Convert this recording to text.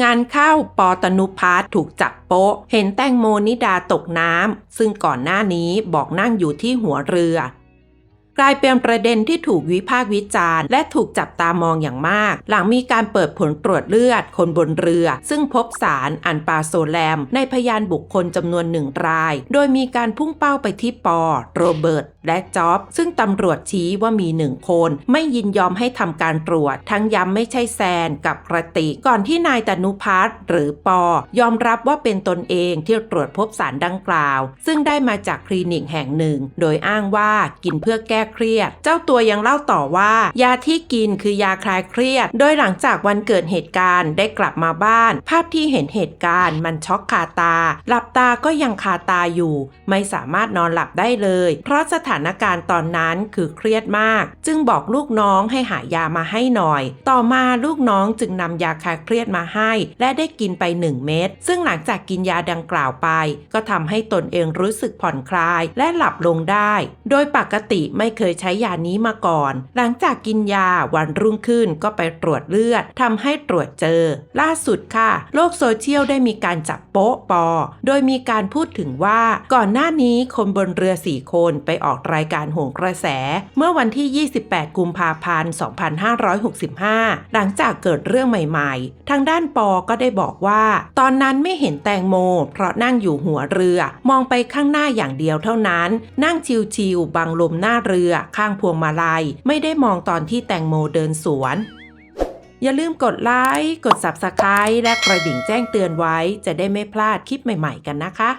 งานเข้าปอตนุพัฒน์ถูกจับโป๊ะ เห็นแตงโมนิดาตกน้ำซึ่งก่อนหน้านี้บอกนั่งอยู่ที่หัวเรือ กลายเป็นประเด็นที่ถูกวิพากษ์วิจารณ์ และถูกจับตามองอย่างมาก หลังมีการเปิดผลตรวจเลือดคนบนเรือ ซึ่งพบสารอันปาโซแลม ในพยานบุคคลจำนวนหนึ่งราย โดยมีการพุ่งเป้าไปที่ปอ โรเบิร์ต และจ็อบ ซึ่งตำรวจชี้ว่ามีหนึ่งคน ไม่ยินยอมให้ทำการตรวจ ทั้งย้ำไม่ใช่แซนกับกระติก ก่อนที่นายตนุพัฒน์หรือปอ ยอมรับว่าเป็นตนเองที่ตรวจพบสารดังกล่าว ซึ่งได้มาจากคลินิกแห่งหนึ่ง โดยอ้างว่ากินเพื่อแก้เครียด เจ้าตัวยังเล่าต่อว่า ยาที่กินคือยาคลายเครียด โดยหลังจากวันเกิดเหตุการณ์ได้กลับมาบ้าน ภาพที่เห็นเหตุการณ์มันช็อกคาตา หลับตาก็ยังคาตาอยู่ ไม่สามารถนอนหลับได้เลย เพราะสถานการณ์ตอนนั้นคือเครียดมาก จึงบอกลูกน้องให้หายามาให้หน่อย ต่อมาลูกน้องจึงนำยาคลายเครียดมาให้ และได้กินไป 1 เม็ดซึ่งหลังจากกินยาดังกล่าวไป ก็ทำให้ตนเองรู้สึกผ่อนคลายและหลับลงได้ โดยปกติไม่เคยใช้ยานี้มาก่อน หลังจากกินยาวันรุ่งขึ้นก็ไปตรวจเลือดทำให้ตรวจเจอ ล่าสุดค่ะ โลกโซเชียลได้มีการจับโป๊ะปอ โดยมีการพูดถึงว่าก่อนหน้านี้คนบนเรือสี่คนไปออกรายการโหงกระแส เมื่อวันที่ 28 กุมภาพันธ์ 2565 หลังจากเกิดเรื่องใหม่ๆ ทางด้านปอก็ได้บอกว่า ตอนนั้นไม่เห็นแตงโม เพราะนั่งอยู่หัวเรือ มองไปข้างหน้าอย่างเดียวเท่านั้น นั่งชิวๆบังลมหน้าเรือข้างพวงมาลัย ไม่ได้มองตอนที่แตงโมเดินสวน อย่าลืมกดไลค์ กด Subscribe และกระดิ่งแจ้งเตือนไว้ จะได้ไม่พลาดคลิปใหม่ ๆ กันนะคะ